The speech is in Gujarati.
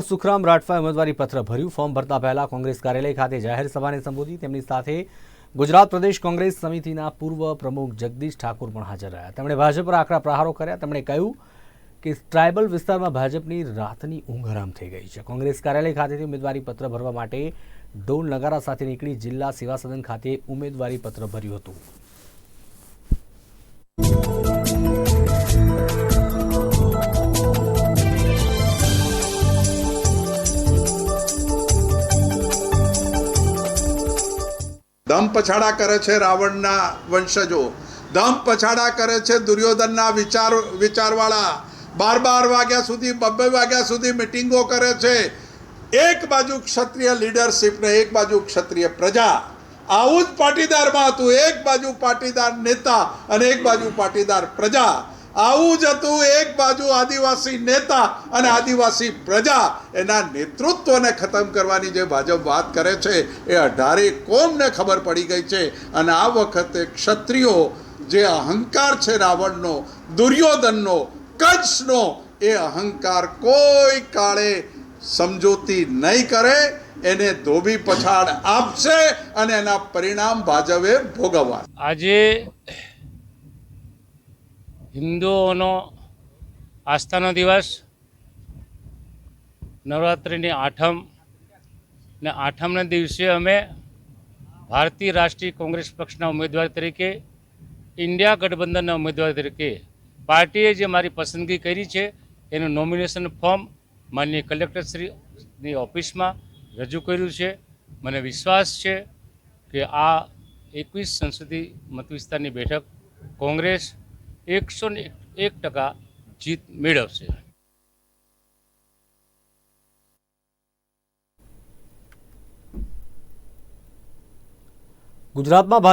સુખરામ રાઠવાએ ઉમેદવારી પત્ર ભર્યું. ફોર્મ ભરતા પહેલા કોંગ્રેસ કાર્યાલય ખાતે જાહેર સભાને સંબોધી તેમની સાથે ગુજરાત પ્રદેશ કોંગ્રેસ સમિતિના પૂર્વ પ્રમુખ જગદીશ ઠાકોર પણ હાજર રહ્યા. તેમણે ભાજપ પર આકરા પ્રહારો કર્યા. તેમણે કહ્યું કે ટ્રાયબલ વિસ્તારમાં ભાજપની રાતની ઊંઘ હરામ થઈ ગઈ છે. કોંગ્રેસ કાર્યાલય ખાતેથી ઉમેદવારી પત્ર ભરવા માટે ઢોલ નગારા સાથે નીકળી જિલ્લા સેવા સદન ખાતે ઉમેદવારી પત્ર ભર્યું હતું. ધમ પછાડા કરે છે રાવણના વંશજો. ધમ પછાડા કરે છે દુર્યોધનના વિચાર, વિચારવાળા. બાર બાર વાગ્યા સુધી, બબ્બે વાગ્યા સુધી મિટિંગો કરે છે. એક બાજુ ક્ષત્રિય લીડરશિપ ને એક બાજુ ક્ષત્રિય પ્રજા. આવું જ પાટીદારમાં હતું. એક બાજુ પાટીદાર નેતા અને એક બાજુ પાટીદાર પ્રજા. આવું જ હતું એક બાજુ આદિવાસી નેતા અને આદિવાસી પ્રજા. એના નેતૃત્વને ખતમ કરવાની જે ભાજપ વાત કરે છે, એ અઢારે કોમને ખબર પડી ગઈ છે? અને આ વખતે ક્ષત્રિયો જે અહંકાર છે રાવણનો, દુર્યોધનનો, કંસનો, એ અહંકાર કોઈ કાળે સમજૂતી નહીં કરે. એને ધોબી પછાડ આપશે અને એના પરિણામ ભાજપે ભોગવવા. આજે હિન્દુઓનો આસ્થાનો દિવસ, નવરાત્રિની આઠમ ને આઠમના દિવસે અમે ભારતીય રાષ્ટ્રીય કોંગ્રેસ પક્ષના ઉમેદવાર તરીકે, ઇન્ડિયા ગઠબંધનના ઉમેદવાર તરીકે પાર્ટીએ જે મારી પસંદગી કરી છે, એનું નોમિનેશન ફોર્મ માનનીય કલેક્ટરશ્રીની ઓફિસમાં રજૂ કર્યું છે. મને વિશ્વાસ છે કે આ એકવીસ સંસદીય મતવિસ્તારની બેઠક કોંગ્રેસ એકસો ને એક ટકા જીત મેળવશે ગુજરાતમાં